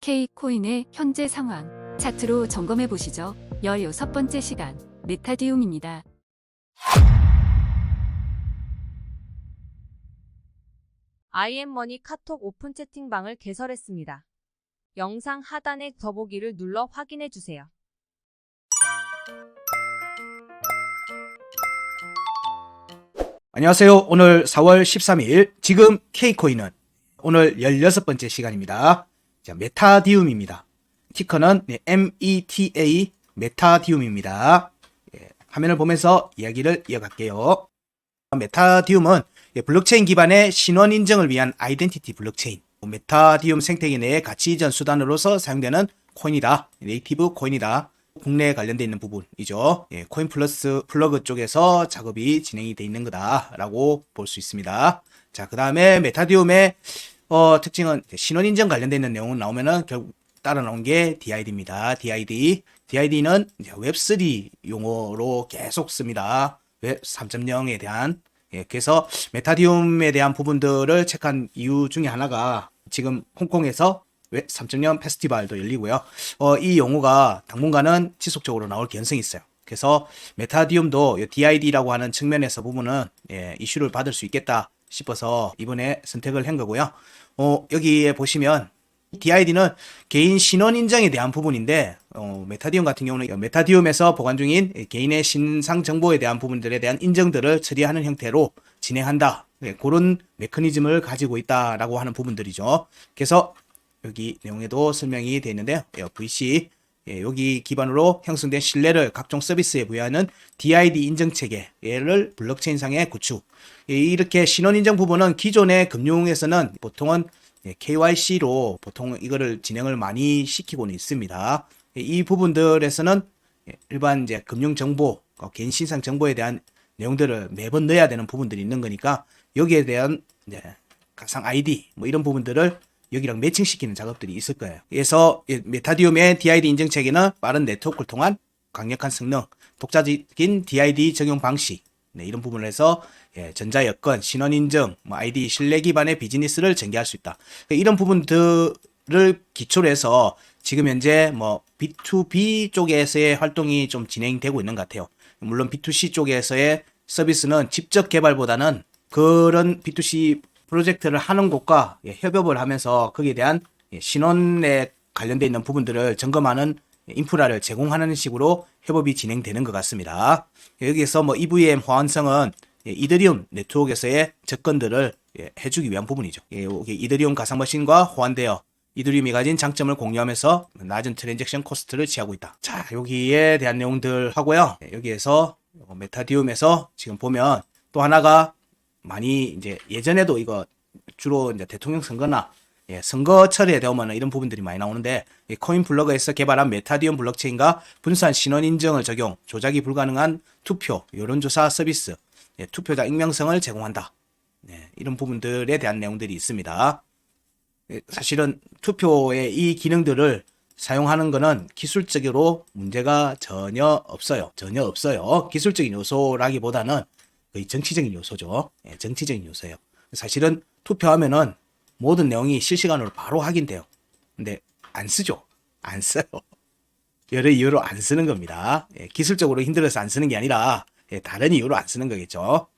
K코인의 현재 상황 차트로 점검해 보시죠. 16번째 시간 메타디움입니다. IM머니 카톡 오픈 채팅방을 개설했습니다. 영상 하단의 더보기를 눌러 확인해 주세요. 안녕하세요. 오늘 4월 13일 지금 K코인은 오늘 16번째 시간입니다. 자, 메타디움입니다. 티커는 네, META 메타디움입니다. 예, 화면을 보면서 이야기를 이어갈게요. 메타디움은 예, 블록체인 기반의 신원 인정을 위한 아이덴티티 블록체인 메타디움 생태계 내의 가치 이전 수단으로서 사용되는 코인이다. 네이티브 코인이다. 국내에 관련돼 있는 부분이죠. 예, 코인 플러스 플러그 쪽에서 작업이 진행이 돼 있는 거다라고 볼 수 있습니다. 자, 그 다음에 메타디움의 어, 특징은 신원 인정 관련돼 있는 내용은 나오면은 결국 따라 나온 게 DID입니다. DID. DID는 웹3 용어로 계속 씁니다. 웹 3.0에 대한 예, 그래서 메타디움에 대한 부분들을 체크한 이유 중에 하나가 지금 홍콩에서 웹 3.0 페스티벌도 열리고요. 어, 이 용어가 당분간은 지속적으로 나올 가능성이 있어요. 그래서 메타디움도 이 DID라고 하는 측면에서 보면은 예, 이슈를 받을 수 있겠다 싶어서 이번에 선택을 한 거고요. 어, 여기에 보시면 DID는 개인 신원 인정에 대한 부분인데 어, 메타디움 같은 경우는 메타디움에서 보관 중인 개인의 신상 정보에 대한 부분들에 대한 인정들을 처리하는 형태로 진행한다. 네, 그런 메커니즘을 가지고 있다라고 하는 부분들이죠. 그래서 여기 내용에도 설명이 되어 있는데요. 예, VC 예, 여기 기반으로 형성된 신뢰를 각종 서비스에 부여하는 DID 인증 체계를 블록체인상의 구축. 예, 이렇게 신원 인증 부분은 기존의 금융에서는 보통은 예, KYC로 보통 이거를 진행을 많이 시키고는 있습니다. 예, 이 부분들에서는 예, 일반 이제 금융 정보, 어, 개인 신상 정보에 대한 내용들을 매번 넣어야 되는 부분들이 있는 거니까 여기에 대한 이제 가상 아이디 뭐 이런 부분들을 여기랑 매칭시키는 작업들이 있을 거예요. 그래서 이 메타디움의 DID 인증 체계는 빠른 네트워크를 통한 강력한 성능, 독자적인 DID 적용 방식 네, 이런 부분을 해서 예, 전자 여건, 신원 인증, 뭐 아이디 신뢰 기반의 비즈니스를 전개할 수 있다. 이런 부분들을 기초로 해서 지금 현재 뭐 B2B 쪽에서의 활동이 좀 진행되고 있는 것 같아요. 물론 B2C 쪽에서의 서비스는 직접 개발보다는 그런 B2C 프로젝트를 하는 곳과 예, 협업을 하면서 거기에 대한 예, 신원에 관련돼 있는 부분들을 점검하는 인프라를 제공하는 식으로 협업이 진행되는 것 같습니다. 여기에서 뭐 EVM 호환성은 예, 이더리움 네트워크에서의 접근들을 예, 해주기 위한 부분이죠. 예, 이더리움 가상 머신과 호환되어 이더리움이 가진 장점을 공유하면서 낮은 트랜잭션 코스트를 취하고 있다. 자, 여기에 대한 내용들 하고요. 예, 여기에서 어, 메타디움에서 지금 보면 또 하나가 많이 이제 예전에도 이거 주로 이제 대통령 선거나 예, 선거철에 되면 이런 부분들이 많이 나오는데 이 코인 블로그에서 개발한 메타디움 블록체인과 분산 신원 인증을 적용, 조작이 불가능한 투표, 여론조사 서비스, 예, 투표자 익명성을 제공한다. 네, 이런 부분들에 대한 내용들이 있습니다. 예, 사실은 투표의 이 기능들을 사용하는 것은 기술적으로 문제가 전혀 없어요. 전혀 없어요. 기술적인 요소라기보다는 거의 정치적인 요소죠. 예, 정치적인 요소예요. 사실은 투표하면은 모든 내용이 실시간으로 바로 확인돼요. 근데 안 쓰죠. 안 써요. 여러 이유로 안 쓰는 겁니다. 예, 기술적으로 힘들어서 안 쓰는 게 아니라 예, 다른 이유로 안 쓰는 거겠죠.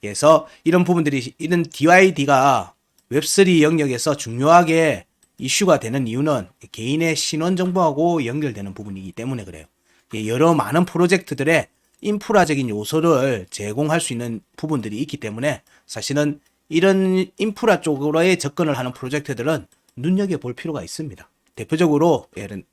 그래서 이런 부분들이 이런 DID가 웹3 영역에서 중요하게 이슈가 되는 이유는 개인의 신원 정보하고 연결되는 부분이기 때문에 그래요. 예, 여러 많은 프로젝트들의 인프라적인 요소를 제공할 수 있는 부분들이 있기 때문에 사실은 이런 인프라 쪽으로의 접근을 하는 프로젝트들은 눈여겨 볼 필요가 있습니다. 대표적으로 예를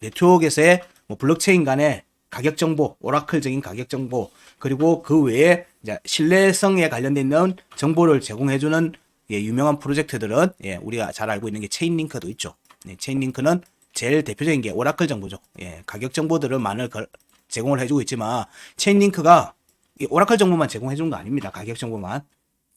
네트워크에서의 뭐 블록체인 간의 가격 정보, 오라클적인 가격 정보, 그리고 그 외에 신뢰성에 관련된 정보를 제공해주는 예, 유명한 프로젝트들은 예, 우리가 잘 알고 있는 게 체인링크도 있죠. 예, 체인링크는 제일 대표적인 게 오라클 정보죠. 예, 가격 정보들을 걸- 제공을 해주고 있지만 체인링크가 이 오라클 정보만 제공해 주는 거 아닙니다. 가격 정보만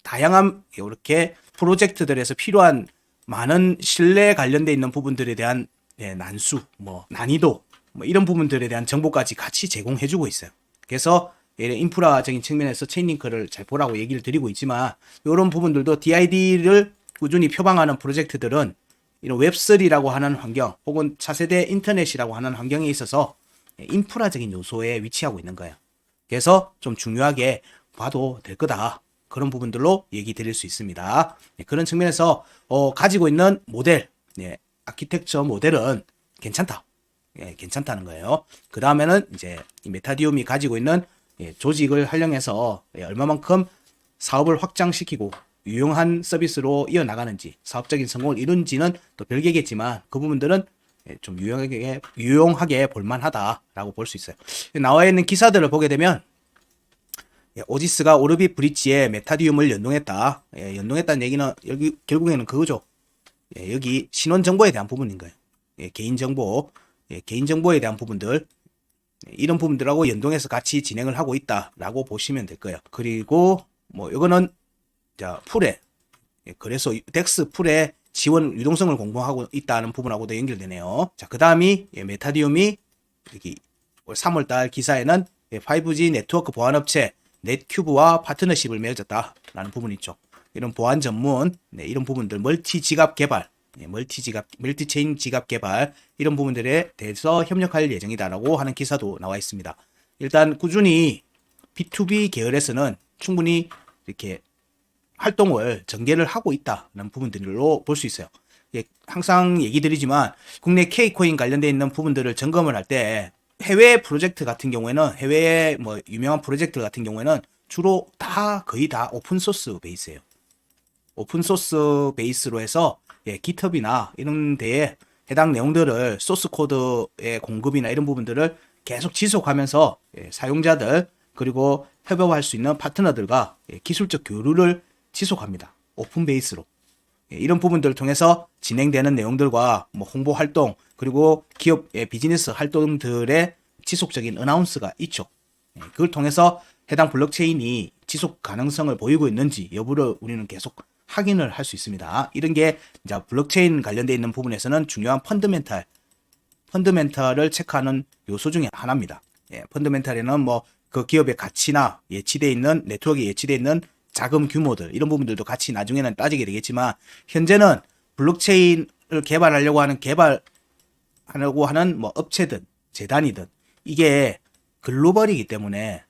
다양한 이렇게 프로젝트들에서 필요한 많은 신뢰 관련돼 있는 부분들에 대한 예, 난수, 뭐 난이도, 뭐 이런 부분들에 대한 정보까지 같이 제공해 주고 있어요. 그래서 예, 인프라적인 측면에서 체인링크를 잘 보라고 얘기를 드리고 있지만 이런 부분들도 DID를 꾸준히 표방하는 프로젝트들은 이런 웹3라고 하는 환경 혹은 차세대 인터넷이라고 하는 환경에 있어서 인프라적인 요소에 위치하고 있는 거예요. 그래서 좀 중요하게 봐도 될 거다. 그런 부분들로 얘기 드릴 수 있습니다. 네, 그런 측면에서 어, 가지고 있는 모델, 예, 아키텍처 모델은 괜찮다. 예, 괜찮다는 거예요. 그 다음에는 이제 이 메타디움이 가지고 있는 예, 조직을 활용해서 예, 얼마만큼 사업을 확장시키고 유용한 서비스로 이어나가는지 사업적인 성공을 이룬지는 또 별개겠지만 그 부분들은 예, 좀 유용하게 유용하게 볼만하다라고 볼 수 있어요. 나와 있는 기사들을 보게 되면 예, 오지스가 오르비 브릿지에 메타디움을 연동했다. 예, 연동했다는 얘기는 여기 결국에는 그거죠. 예, 여기 신원 정보에 대한 부분인 거예요. 예, 개인 정보, 예, 개인 정보에 대한 부분들 예, 이런 부분들하고 연동해서 같이 진행을 하고 있다라고 보시면 될 거예요. 그리고 뭐 이거는 자 풀에 예, 그래서 덱스 풀에 지원 유동성을 공부하고 있다는 부분하고도 연결되네요. 자, 그 다음이 예, 메타디움이 여기 올 3월달 기사에는 예, 5G 네트워크 보안 업체 넷큐브와 파트너십을 맺었다라는 부분이 있죠. 이런 보안 전문 네, 이런 부분들 멀티 지갑 개발, 예, 멀티 지갑, 멀티 체인 지갑 개발 이런 부분들에 대해서 협력할 예정이다라고 하는 기사도 나와 있습니다. 일단 꾸준히 B2B 계열에서는 충분히 이렇게 활동을 전개를 하고 있다는 부분들로 볼 수 있어요. 예, 항상 얘기 드리지만 국내 K코인 관련돼 있는 부분들을 점검을 할 때 해외 프로젝트 같은 경우에는 해외 뭐 유명한 프로젝트 같은 경우에는 주로 다 거의 다 오픈 소스 베이스예요. 오픈 소스 베이스로 해서 예, GitHub이나 이런 데에 해당 내용들을 소스 코드의 공급이나 이런 부분들을 계속 지속하면서 예, 사용자들 그리고 협업할 수 있는 파트너들과 예, 기술적 교류를 지속합니다. 오픈 베이스로. 예, 이런 부분들을 통해서 진행되는 내용들과 뭐 홍보 활동 그리고 기업의 비즈니스 활동들의 지속적인 어나운스가 있죠. 예, 그걸 통해서 해당 블록체인이 지속 가능성을 보이고 있는지 여부를 우리는 계속 확인을 할 수 있습니다. 이런 게 이제 블록체인 관련돼 있는 부분에서는 중요한 펀드멘탈 펀드멘탈을 체크하는 요소 중에 하나입니다. 예, 펀드멘탈에는 뭐 그 기업의 가치나 예치돼 있는 네트워크에 예치돼 있는 자금 규모들 이런 부분들도 같이 나중에는 따지게 되겠지만 현재는 블록체인을 개발하려고 하는 개발하려고 하는 뭐 업체든 재단이든 이게 글로벌이기 때문에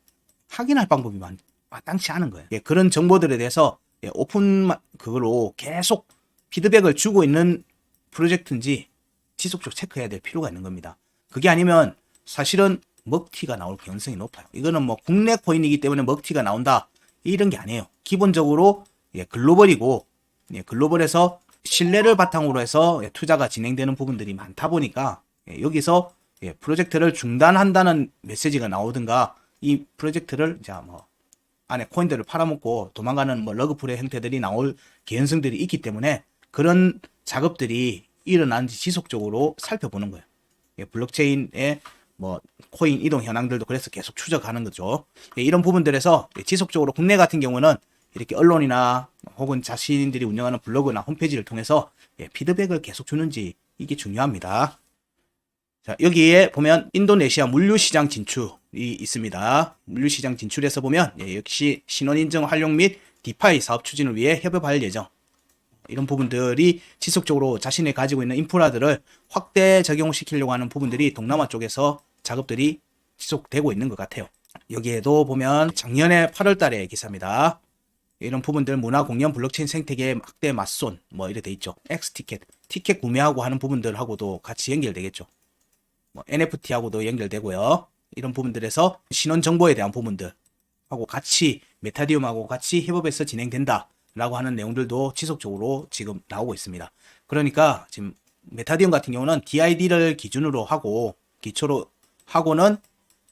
확인할 방법이 많, 마땅치 않은 거예요. 예, 그런 정보들에 대해서 예, 오픈 마- 그걸로 계속 피드백을 주고 있는 프로젝트인지 지속적으로 체크해야 될 필요가 있는 겁니다. 그게 아니면 사실은 먹튀가 나올 가능성이 높아요. 이거는 뭐 국내 코인이기 때문에 먹튀가 나온다 이런 게 아니에요. 기본적으로 예, 글로벌이고 예, 글로벌에서 신뢰를 바탕으로 해서 예, 투자가 진행되는 부분들이 많다 보니까 예, 여기서 예, 프로젝트를 중단한다는 메시지가 나오든가 이 프로젝트를 자뭐 안에 코인들을 팔아먹고 도망가는 뭐 러그풀의 형태들이 나올 개연성들이 있기 때문에 그런 작업들이 일어나는지 지속적으로 살펴보는 거예요. 예, 블록체인의 뭐 코인 이동 현황들도 그래서 계속 추적하는 거죠. 예, 이런 부분들에서 예, 지속적으로 국내 같은 경우는 이렇게 언론이나 혹은 자신들이 운영하는 블로그나 홈페이지를 통해서 예, 피드백을 계속 주는지 이게 중요합니다. 자, 여기에 보면 인도네시아 물류시장 진출이 있습니다. 물류시장 진출에서 보면 예, 역시 신원인증 활용 및 디파이 사업 추진을 위해 협업할 예정. 이런 부분들이 지속적으로 자신이 가지고 있는 인프라들을 확대 적용시키려고 하는 부분들이 동남아 쪽에서 작업들이 지속되고 있는 것 같아요. 여기에도 보면 작년에 8월 달에 기사입니다. 이런 부분들 문화 공연 블록체인 생태계 확대 맞손 뭐 이래 돼 있죠. X 티켓, 티켓 구매하고 하는 부분들하고도 같이 연결되겠죠. 뭐 NFT하고도 연결되고요. 이런 부분들에서 신원 정보에 대한 부분들 하고 같이 메타디움하고 같이 협업해서 진행된다라고 하는 내용들도 지속적으로 지금 나오고 있습니다. 그러니까 지금 메타디움 같은 경우는 DID를 기준으로 하고 기초로 하고는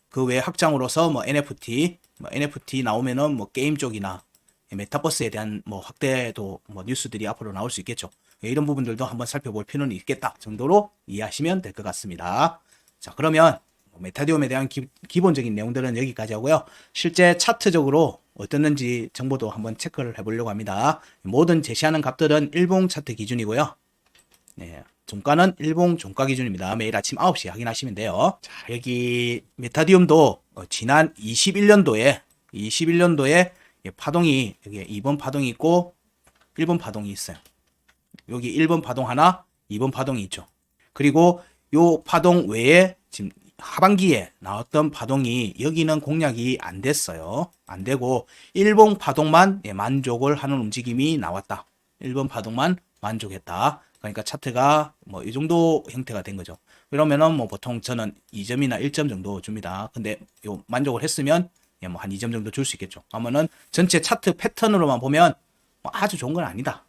그 외 확장으로서 뭐 NFT, 뭐 NFT 나오면은 뭐 게임 쪽이나 메타버스에 대한 뭐 확대도 뭐 뉴스들이 앞으로 나올 수 있겠죠. 예, 이런 부분들도 한번 살펴볼 필요는 있겠다 정도로 이해하시면 될 것 같습니다. 자, 그러면 메타디움에 대한 기, 본적인 내용들은 여기까지 하고요. 실제 차트적으로 어떻는지 정보도 한번 체크를 해보려고 합니다. 모든 제시하는 값들은 일봉 차트 기준이고요. 네, 종가는 일봉 종가 기준입니다. 매일 아침 9시에 확인하시면 돼요. 자, 여기 메타디움도 어, 지난 21년도에 21년도에 파동이 여기 2번 파동이 있고 1번 파동이 있어요. 여기 1번 파동 하나, 2번 파동이 있죠. 그리고 요 파동 외에 지금 하반기에 나왔던 파동이 여기는 공략이 안 됐어요. 안 되고 일본 파동만 예, 만족을 하는 움직임이 나왔다. 일본 파동만 만족했다. 그러니까 차트가 뭐 이 정도 형태가 된 거죠. 그러면은 뭐 보통 저는 2점이나 1점 정도 줍니다. 근데 요 만족을 했으면 예, 뭐한 2점 정도 줄 수 있겠죠. 하면은 전체 차트 패턴으로만 보면 뭐 아주 좋은 건 아니다.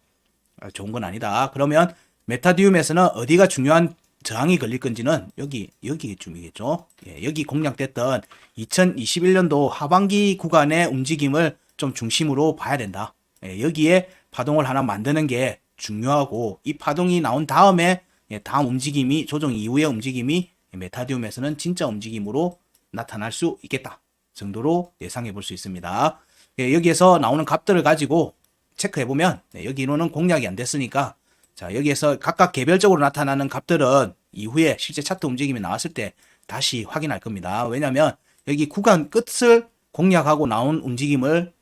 아, 좋은 건 아니다. 그러면 메타디움에서는 어디가 중요한 저항이 걸릴 건지는 여기 여기쯤이겠죠. 예, 여기 공략됐던 2021년도 하반기 구간의 움직임을 좀 중심으로 봐야 된다. 예, 여기에 파동을 하나 만드는 게 중요하고 이 파동이 나온 다음에 예, 다음 움직임이 조정 이후의 움직임이 메타디움에서는 진짜 움직임으로 나타날 수 있겠다 정도로 예상해 볼 수 있습니다. 예, 여기에서 나오는 값들을 가지고 체크해 보면 네, 여기로는 공략이 안 됐으니까 자 여기에서 각각 개별적으로 나타나는 값들은 이후에 실제 차트 움직임이 나왔을 때 다시 확인할 겁니다. 왜냐하면 여기 구간 끝을 공략하고 나온 움직임을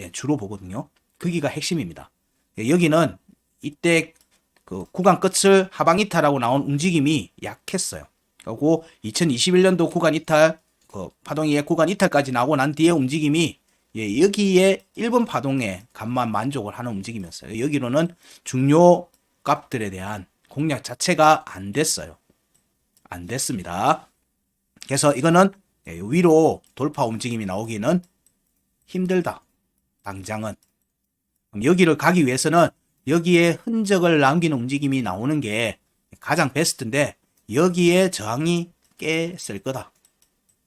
예, 주로 보거든요. 거기가 핵심입니다. 예, 여기는 이때 그 구간 끝을 하방 이탈하고 나온 움직임이 약했어요. 그리고 2021년도 구간 이탈, 그 파동이의 구간 이탈까지 나오고 난 뒤에 움직임이 예, 여기에 1번 파동의 값만 만족을 하는 움직임이었어요. 여기로는 중요 값들에 대한 공략 자체가 안 됐어요. 안 됐습니다. 그래서 이거는 예, 위로 돌파 움직임이 나오기는 힘들다. 당장은. 여기를 가기 위해서는 여기에 흔적을 남기는 움직임이 나오는 게 가장 베스트인데 여기에 저항이 꽤쓸 거다.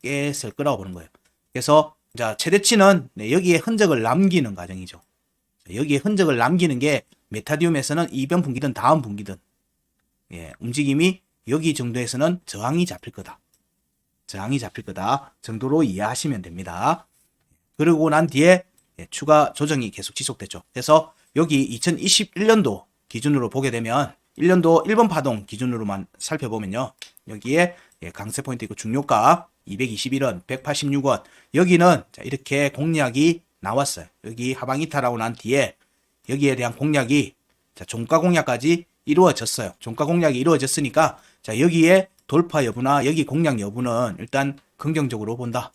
꽤쓸 거라고 보는 거예요. 그래서 자 최대치는 네, 여기에 흔적을 남기는 과정이죠. 여기에 흔적을 남기는 게 메타디움에서는 이변 분기든 다음 분기든 예, 움직임이 여기 정도에서는 저항이 잡힐 거다. 저항이 잡힐 거다 정도로 이해하시면 됩니다. 그러고 난 뒤에 예, 추가 조정이 계속 지속됐죠. 그래서 여기 2021년도 기준으로 보게 되면 1년도 1번 파동 기준으로만 살펴보면요. 여기에 예, 강세 포인트 있고 중요가 221원, 186원. 여기는 자, 이렇게 공략이 나왔어요. 여기 하방 이탈하고 난 뒤에 여기에 대한 공략이 자, 종가 공략까지 이루어졌어요. 종가 공략이 이루어졌으니까 자, 여기에 돌파 여부나 여기 공략 여부는 일단 긍정적으로 본다.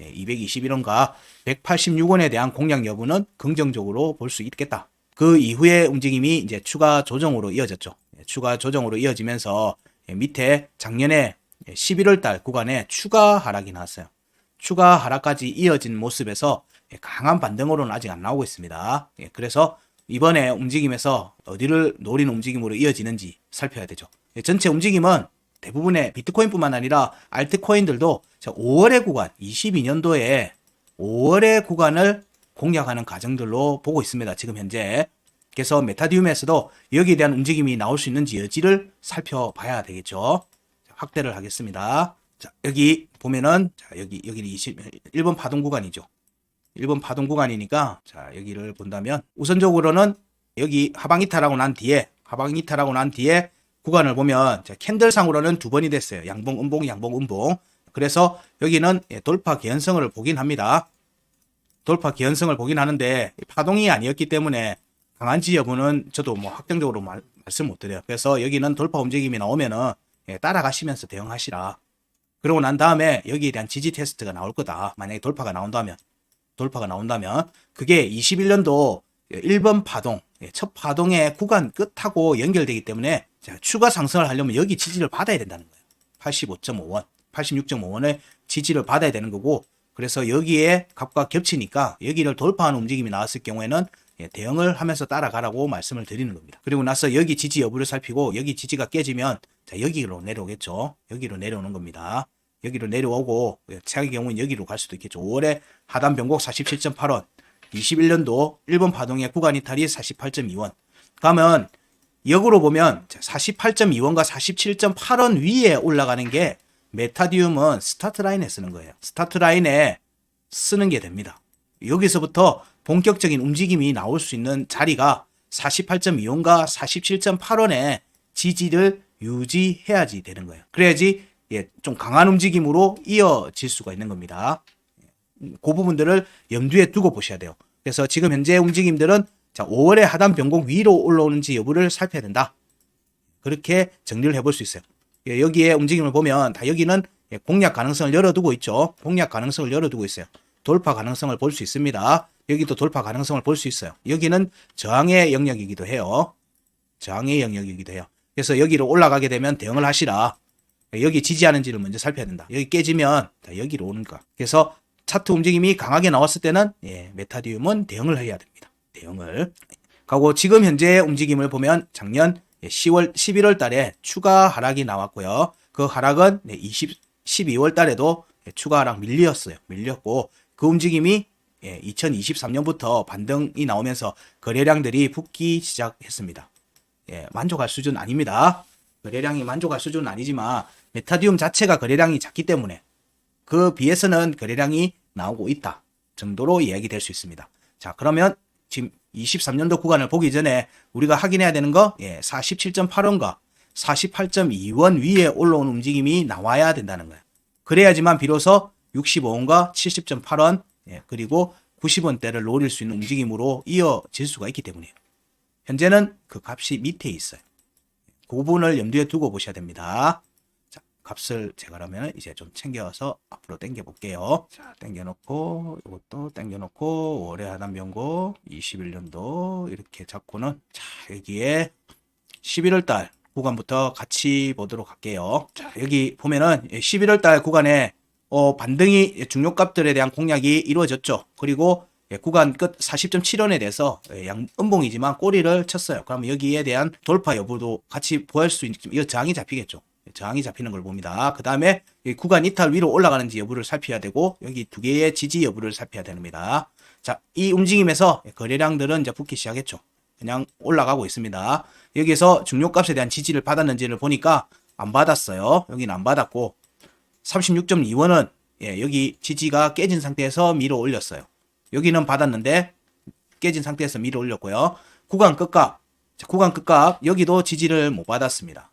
예, 221원과 186원에 대한 공략 여부는 긍정적으로 볼 수 있겠다. 그 이후의 움직임이 이제 추가 조정으로 이어졌죠. 예, 추가 조정으로 이어지면서 예, 밑에 작년에 11월 달 구간에 추가 하락이 나왔어요. 추가 하락까지 이어진 모습에서 예, 강한 반등으로는 아직 안 나오고 있습니다. 예, 그래서 이번에 움직임에서 어디를 노리는 움직임으로 이어지는지 살펴야 되죠. 예, 전체 움직임은 대부분의 비트코인뿐만 아니라 알트코인들도 5월의 구간, 22년도에 5월의 구간을 공략하는 과정들로 보고 있습니다. 지금 현재. 그래서 메타디움에서도 여기에 대한 움직임이 나올 수 있는지 여지를 살펴봐야 되겠죠. 자, 확대를 하겠습니다. 자, 여기 보면은 자, 여기 여기는 20 1번 파동 구간이죠. 1번 파동 구간이니까 자, 여기를 본다면 우선적으로는 여기 하방 이탈하고 난 뒤에 하방 이탈하고 난 뒤에 구간을 보면 자, 캔들상으로는 두 번이 됐어요. 양봉, 음봉, 양봉, 음봉. 그래서 여기는 예, 돌파 개연성을 보긴 합니다. 돌파 개연성을 보긴 하는데 파동이 아니었기 때문에 강한지 여부는 저도 뭐 확정적으로 말, 말씀 못 드려요. 그래서 여기는 돌파 움직임이 나오면은 예, 따라가시면서 대응하시라. 그러고 난 다음에 여기에 대한 지지 테스트가 나올 거다. 만약에 돌파가 나온다면 돌파가 나온다면 그게 21년도 1번 파동 예, 첫 파동의 구간 끝하고 연결되기 때문에 자, 추가 상승을 하려면 여기 지지를 받아야 된다는 거예요. 85.5원, 86.5원의 지지를 받아야 되는 거고 그래서 여기에 값과 겹치니까 여기를 돌파하는 움직임이 나왔을 경우에는 예, 대응을 하면서 따라가라고 말씀을 드리는 겁니다. 그리고 나서 여기 지지 여부를 살피고 여기 지지가 깨지면 자, 여기로 내려오겠죠. 여기로 내려오는 겁니다. 여기로 내려오고 예, 최악의 경우는 여기로 갈 수도 있겠죠. 5월에 하단 변곡 47.8원, 21년도 1번 파동의 구간 이탈이 48.2원. 가면 역으로 보면 48.2원과 47.8원 위에 올라가는 게 메타디움은 스타트 라인에 쓰는 거예요. 스타트 라인에 쓰는 게 됩니다. 여기서부터 본격적인 움직임이 나올 수 있는 자리가 48.2원과 47.8원의 지지를 유지해야지 되는 거예요. 그래야지 예, 좀 강한 움직임으로 이어질 수가 있는 겁니다. 그 부분들을 염두에 두고 보셔야 돼요. 그래서 지금 현재 움직임들은 자, 5월의 하단 변곡 위로 올라오는지 여부를 살펴야 된다. 그렇게 정리를 해볼 수 있어요. 예, 여기에 움직임을 보면 다 여기는 예, 공략 가능성을 열어두고 있죠. 공략 가능성을 열어두고 있어요. 돌파 가능성을 볼 수 있습니다. 여기도 돌파 가능성을 볼 수 있어요. 여기는 저항의 영역이기도 해요. 저항의 영역이기도 해요. 그래서 여기로 올라가게 되면 대응을 하시라. 여기 지지하는지를 먼저 살펴야 된다. 여기 깨지면 다 여기로 오는 거야. 그래서 차트 움직임이 강하게 나왔을 때는 예, 메타디움은 대응을 해야 됩니다. 대응을. 하고 지금 현재 움직임을 보면 작년 10월 11월 달에 추가 하락이 나왔고요. 그 하락은 20 12월 달에도 예, 추가 하락 밀렸어요. 밀렸고 그 움직임이 2023년부터 반등이 나오면서 거래량들이 붙기 시작했습니다. 예, 만족할 수준 아닙니다. 거래량이 만족할 수준은 아니지만 메타디움 자체가 거래량이 작기 때문에 그 비해서는 거래량이 나오고 있다 정도로 이야기될 수 있습니다. 자 그러면 지금 23년도 구간을 보기 전에 우리가 확인해야 되는 거 예, 47.8원과 48.2원 위에 올라온 움직임이 나와야 된다는 거예요. 그래야지만 비로소 65원과 70.8원 예, 그리고 90원대를 노릴 수 있는 움직임으로 이어질 수가 있기 때문이에요. 현재는 그 값이 밑에 있어요. 그 부분을 염두에 두고 보셔야 됩니다. 자, 값을 제가 그러면 이제 좀 챙겨서 앞으로 당겨 볼게요. 자, 당겨 놓고 이것도 당겨 놓고 월의 하단 변고 21년도 이렇게 잡고는 자, 여기에 11월 달 구간부터 같이 보도록 할게요. 자, 여기 보면은 11월 달 구간에 어, 반등이 중요값들에 대한 공략이 이루어졌죠. 그리고 예, 구간 끝 40.7원에 대해서 예, 양 음봉이지만 꼬리를 쳤어요. 그럼 여기에 대한 돌파 여부도 같이 보할 수 있는 이 저항이 잡히겠죠. 예, 저항이 잡히는 걸 봅니다. 그 다음에 구간 이탈 위로 올라가는지 여부를 살펴야 되고 여기 두 개의 지지 여부를 살펴야 됩니다. 자, 이 움직임에서 거래량들은 이제 붙기 시작했죠. 그냥 올라가고 있습니다. 여기서 중요값에 대한 지지를 받았는지를 보니까 안 받았어요. 여기는 안 받았고 36.2원은 예, 여기 지지가 깨진 상태에서 밀어 올렸어요. 여기는 받았는데 깨진 상태에서 밀어 올렸고요. 구간 끝값, 자, 구간 끝값 여기도 지지를 못 받았습니다.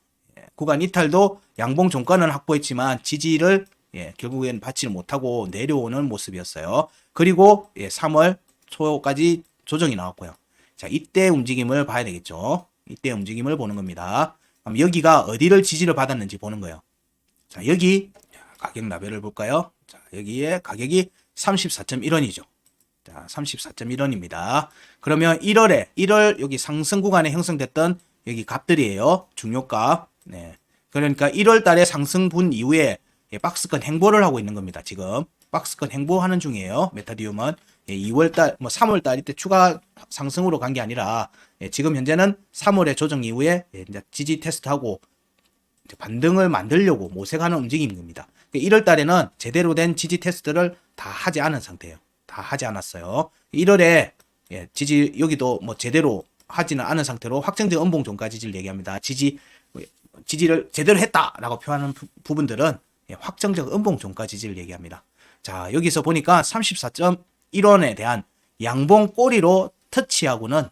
예, 구간 이탈도 양봉 종가는 확보했지만 지지를 예, 결국엔 받지를 못하고 내려오는 모습이었어요. 그리고 예, 3월 초까지 조정이 나왔고요. 자, 이때 움직임을 봐야 되겠죠. 이때 움직임을 보는 겁니다. 그럼 여기가 어디를 지지를 받았는지 보는 거예요. 자, 여기 자, 가격 라벨을 볼까요? 자, 여기에 가격이 34.1원이죠. 자, 34.1원입니다. 그러면 1월에 1월 여기 상승 구간에 형성됐던 여기 값들이에요. 중요값. 네. 그러니까 1월 달에 상승분 이후에 예, 박스권 행보를 하고 있는 겁니다. 지금 박스권 행보하는 중이에요. 메타디움은 예, 2월 달, 뭐 3월 달 이때 추가 상승으로 간 게 아니라 예, 지금 현재는 3월의 조정 이후에 예, 이제 지지 테스트하고 반등을 만들려고 모색하는 움직임인 겁니다. 1월 달에는 제대로 된 지지 테스트를 다 하지 않은 상태예요. 다 하지 않았어요. 1월에 예, 지지 여기도 뭐 제대로 하지는 않은 상태로 확정된 음봉 종가 지지를 얘기합니다. 지지 지지를 제대로 했다라고 표현하는 부- 부분들은 예, 확정적 음봉 종가 지지를 얘기합니다. 자 여기서 보니까 34.1원에 대한 양봉 꼬리로 터치하고는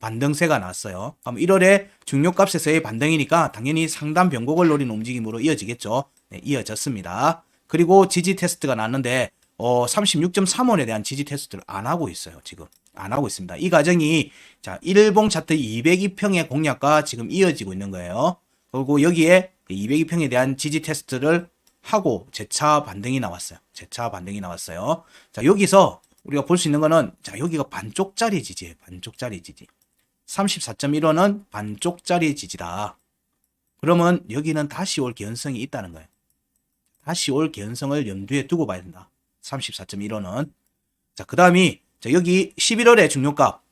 반등세가 났어요. 그럼 1월에 중요값에서의 반등이니까 당연히 상단 변곡을 노리는 움직임으로 이어지겠죠. 네, 이어졌습니다. 그리고 지지 테스트가 났는데 어, 36.3원에 대한 지지 테스트를 안 하고 있어요. 지금 안 하고 있습니다. 이 과정이 자 일봉 차트 202평의 공략과 지금 이어지고 있는 거예요. 그리고 여기에 202평에 대한 지지 테스트를 하고 재차 반등이 나왔어요. 재차 반등이 나왔어요. 자 여기서 우리가 볼 수 있는 거는 자 여기가 반쪽짜리 지지예요. 반쪽짜리 지지. 34.1원은 반쪽짜리 지지다. 그러면 여기는 다시 올 개연성이 있다는 거예요. 다시 올 개연성을 염두에 두고 봐야 된다. 34.1원은. 자, 그 다음이, 자, 여기 11월의 중요값.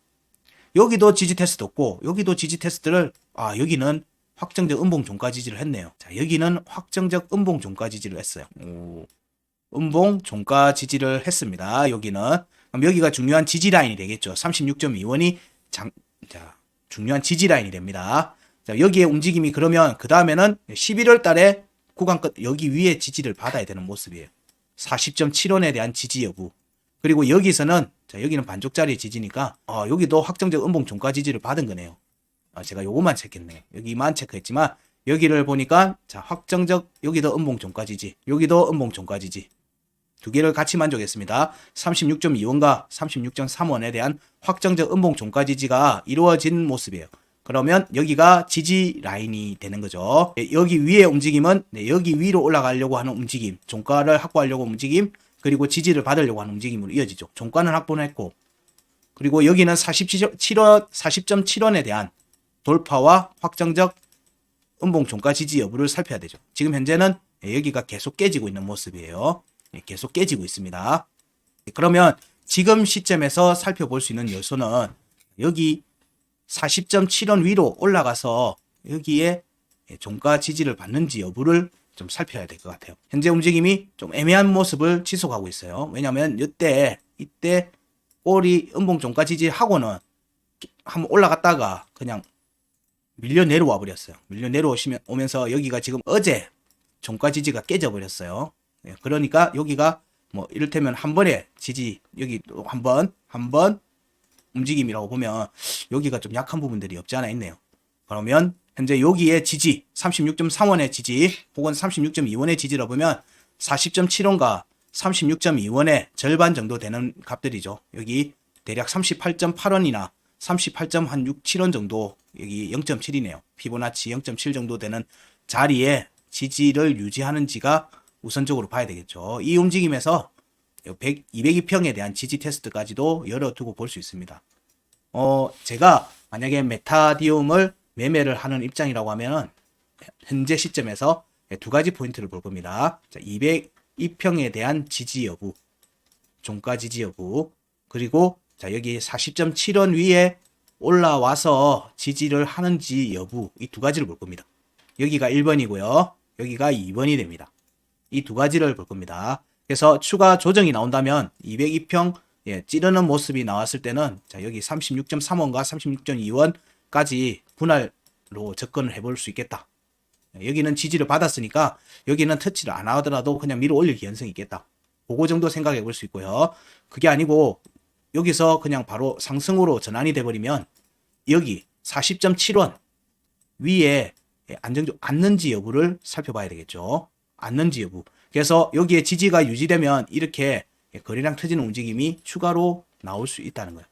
여기도 지지 테스트 없고, 여기도 지지 테스트를, 아, 여기는 확정적 음봉 종가 지지를 했네요. 자, 여기는 확정적 음봉 종가 지지를 했어요. 오, 음봉 종가 지지를 했습니다. 여기는. 그럼 여기가 중요한 지지 라인이 되겠죠. 36.2원이 장, 자, 중요한 지지 라인이 됩니다. 자, 여기에 움직임이 그러면 그 다음에는 11월 달에 구간 끝 여기 위에 지지를 받아야 되는 모습이에요. 40.7원에 대한 지지 여부. 그리고 여기서는 자, 여기는 반쪽짜리 지지니까 어, 여기도 확정적 음봉 종가 지지를 받은 거네요. 아, 제가 요것만 체크했네. 여기만 체크했지만 여기를 보니까 자, 확정적 여기도 음봉 종가 지지. 여기도 음봉 종가 지지. 두 개를 같이 만족했습니다. 36.2원과 36.3원에 대한 확정적 음봉 종가 지지가 이루어진 모습이에요. 그러면 여기가 지지 라인이 되는 거죠. 예, 여기 위에 움직임은 네, 여기 위로 올라가려고 하는 움직임, 종가를 확보하려고 움직임, 그리고 지지를 받으려고 하는 움직임으로 이어지죠. 종가는 확보는 했고, 그리고 여기는 47원, 40.7원에 대한 돌파와 확정적 음봉 종가 지지 여부를 살펴야 되죠. 지금 현재는 예, 여기가 계속 깨지고 있는 모습이에요. 예, 계속 깨지고 있습니다. 예, 그러면 지금 시점에서 살펴볼 수 있는 요소는 여기 40.7원 위로 올라가서 여기에 예, 종가 지지를 받는지 여부를 좀 살펴야 될 것 같아요. 현재 움직임이 좀 애매한 모습을 지속하고 있어요. 왜냐하면 이때 이때 꼬리 음봉 종가 지지하고는 한번 올라갔다가 그냥 밀려 내려와 버렸어요. 밀려 내려오시면 오면서 여기가 지금 어제 종가 지지가 깨져 버렸어요. 예, 그러니까 여기가 뭐 이를테면 한 번에 지지 여기 한 번 한 번 움직임이라고 보면 여기가 좀 약한 부분들이 없지 않아 있네요. 그러면 현재 여기에 지지 36.3원의 지지 혹은 36.2원의 지지라 보면 40.7원과 36.2원의 절반 정도 되는 값들이죠. 여기 대략 38.8원이나 38.67원 정도 여기 0.7이네요. 피보나치 0.7 정도 되는 자리에 지지를 유지하는지가 우선적으로 봐야 되겠죠. 이 움직임에서 100, 202평에 대한 지지 테스트까지도 열어두고 볼 수 있습니다. 어, 제가 만약에 메타디움을 매매를 하는 입장이라고 하면은 현재 시점에서 두 가지 포인트를 볼 겁니다. 자, 202평에 대한 지지 여부, 종가 지지 여부, 그리고 자, 여기 40.7원 위에 올라와서 지지를 하는지 여부, 이 두 가지를 볼 겁니다. 여기가 1번이고요. 여기가 2번이 됩니다. 이 두 가지를 볼 겁니다. 그래서 추가 조정이 나온다면 202평 예, 찌르는 모습이 나왔을 때는 자, 여기 36.3원과 36.2원 까지 분할로 접근을 해볼 수 있겠다. 예, 여기는 지지를 받았으니까 여기는 터치를 안 하더라도 그냥 밀어 올릴 가능성이 있겠다. 그거 정도 생각해 볼 수 있고요. 그게 아니고 여기서 그냥 바로 상승으로 전환이 돼버리면 여기 40.7원 위에 예, 안정적 앉는지 여부를 살펴봐야 되겠죠. 앉는지 여부. 그래서 여기에 지지가 유지되면 이렇게 예, 거래량 터지는 움직임이 추가로 나올 수 있다는 거예요.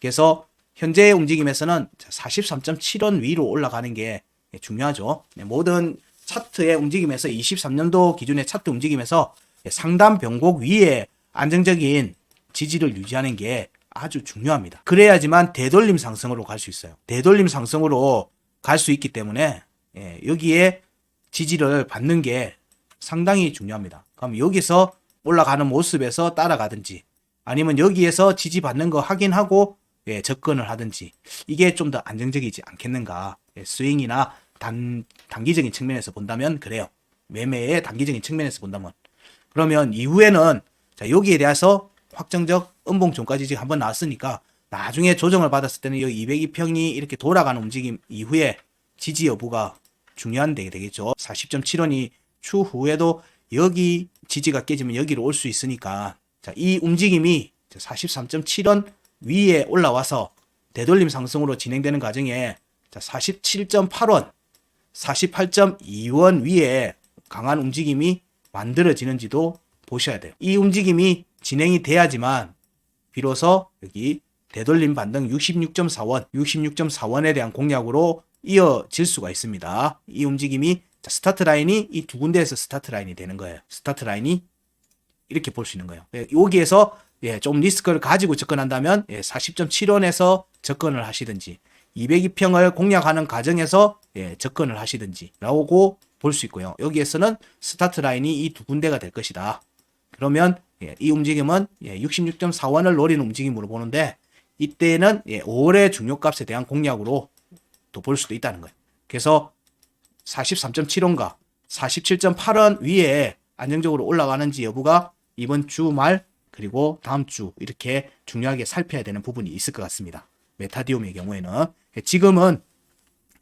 그래서 현재의 움직임에서는 43.7원 위로 올라가는 게 예, 중요하죠. 네, 모든 차트의 움직임에서 23년도 기준의 차트 움직임에서 예, 상단 변곡 위에 안정적인 지지를 유지하는 게 아주 중요합니다. 그래야지만 되돌림 상승으로 갈 수 있어요. 되돌림 상승으로 갈 수 있기 때문에 예, 여기에 지지를 받는 게 상당히 중요합니다. 그럼 여기서 올라가는 모습에서 따라가든지 아니면 여기에서 지지받는 거 확인하고 예, 접근을 하든지 이게 좀 더 안정적이지 않겠는가. 예, 스윙이나 단, 단기적인 측면에서 본다면 그래요. 매매의 단기적인 측면에서 본다면. 그러면 이후에는 자, 여기에 대해서 확정적 음봉 종가 지지가 한번 나왔으니까 나중에 조정을 받았을 때는 여기 202평이 이렇게 돌아가는 움직임 이후에 지지 여부가 중요한 데 되겠죠. 40.7원이 추후에도 여기 지지가 깨지면 여기로 올 수 있으니까 자, 이 움직임이 43.7원 위에 올라와서 되돌림 상승으로 진행되는 과정에 자, 47.8원, 48.2원 위에 강한 움직임이 만들어지는지도 보셔야 돼요. 이 움직임이 진행이 돼야지만 비로소 여기 되돌림 반등 66.4원, 66.4원에 대한 공략으로 이어질 수가 있습니다. 이 움직임이 자, 스타트 라인이 이 두 군데에서 스타트 라인이 되는 거예요. 스타트 라인이 이렇게 볼 수 있는 거예요. 예, 여기에서 예, 좀 리스크를 가지고 접근한다면 예, 40.7원에서 접근을 하시든지 202평을 공략하는 과정에서 예, 접근을 하시든지 라고 볼 수 있고요. 여기에서는 스타트 라인이 이 두 군데가 될 것이다. 그러면 예, 이 움직임은 예, 66.4원을 노리는 움직임으로 보는데 이때는 예, 5월의 중요값에 대한 공략으로 또 볼 수도 있다는 거예요. 그래서 43.7원과 47.8원 위에 안정적으로 올라가는지 여부가 이번 주말 그리고 다음 주 이렇게 중요하게 살펴야 되는 부분이 있을 것 같습니다. 메타디움의 경우에는 지금은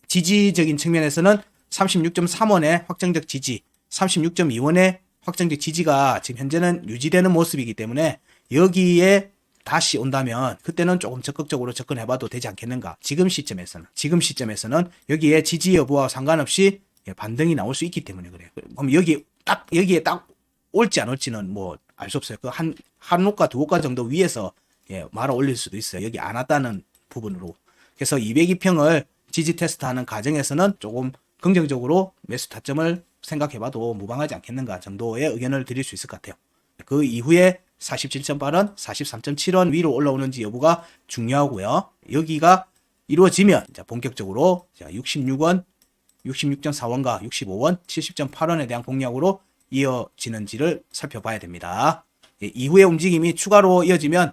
지지적인 측면에서는 36.3원의 확정적 지지, 36.2원의 확정적 지지가 지금 현재는 유지되는 모습이기 때문에 여기에 다시 온다면 그때는 조금 적극적으로 접근해봐도 되지 않겠는가. 지금 시점에서는 지금 시점에서는 여기에 지지 여부와 상관없이 예, 반등이 나올 수 있기 때문에 그래요. 그럼 여기 딱 여기에 딱 올지 안 올지는 뭐 알 수 없어요. 그 한 한 옷과 두 옷과 정도 위에서 예, 말아 올릴 수도 있어요. 여기 안 왔다는 부분으로. 그래서 202평을 지지 테스트 하는 과정에서는 조금 긍정적으로 매수 타점을 생각해봐도 무방하지 않겠는가 정도의 의견을 드릴 수 있을 것 같아요. 그 이후에 47.8원, 43.7원 위로 올라오는지 여부가 중요하고요. 여기가 이루어지면 본격적으로 66원, 66.4원과 65원, 70.8원에 대한 공략으로 이어지는지를 살펴봐야 됩니다. 예, 이후의 움직임이 추가로 이어지면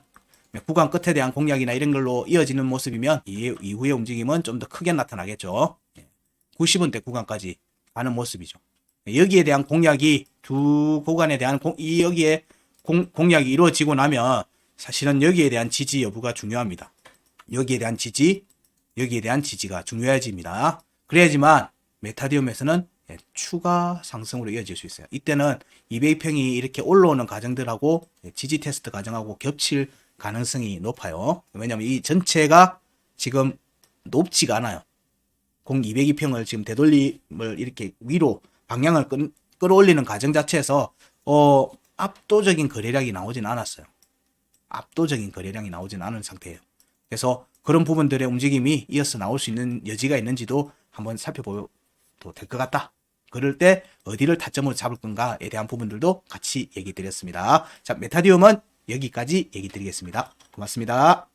구간 끝에 대한 공략이나 이런 걸로 이어지는 모습이면 이 이후의 움직임은 좀 더 크게 나타나겠죠. 90원대 구간까지 가는 모습이죠. 여기에 대한 공략이 두 구간에 대한 공, 이 여기에 공, 공략이 이루어지고 나면 사실은 여기에 대한 지지 여부가 중요합니다. 여기에 대한 지지, 여기에 대한 지지가 중요해집니다. 그래야지만 메타디움에서는 예, 추가 상승으로 이어질 수 있어요. 이때는 200평이 이렇게 올라오는 과정들하고 예, 지지 테스트 과정하고 겹칠 가능성이 높아요. 왜냐하면 이 전체가 지금 높지가 않아요. 공 202평을 지금 되돌림을 이렇게 위로 방향을 끌, 끌어올리는 과정 자체에서 어 압도적인 거래량이 나오진 않았어요. 압도적인 거래량이 나오진 않은 상태예요. 그래서 그런 부분들의 움직임이 이어서 나올 수 있는 여지가 있는지도 한번 살펴봐도 될 것 같다. 그럴 때 어디를 타점으로 잡을 건가에 대한 부분들도 같이 얘기 드렸습니다. 자, 메타디움은 여기까지 얘기 드리겠습니다. 고맙습니다.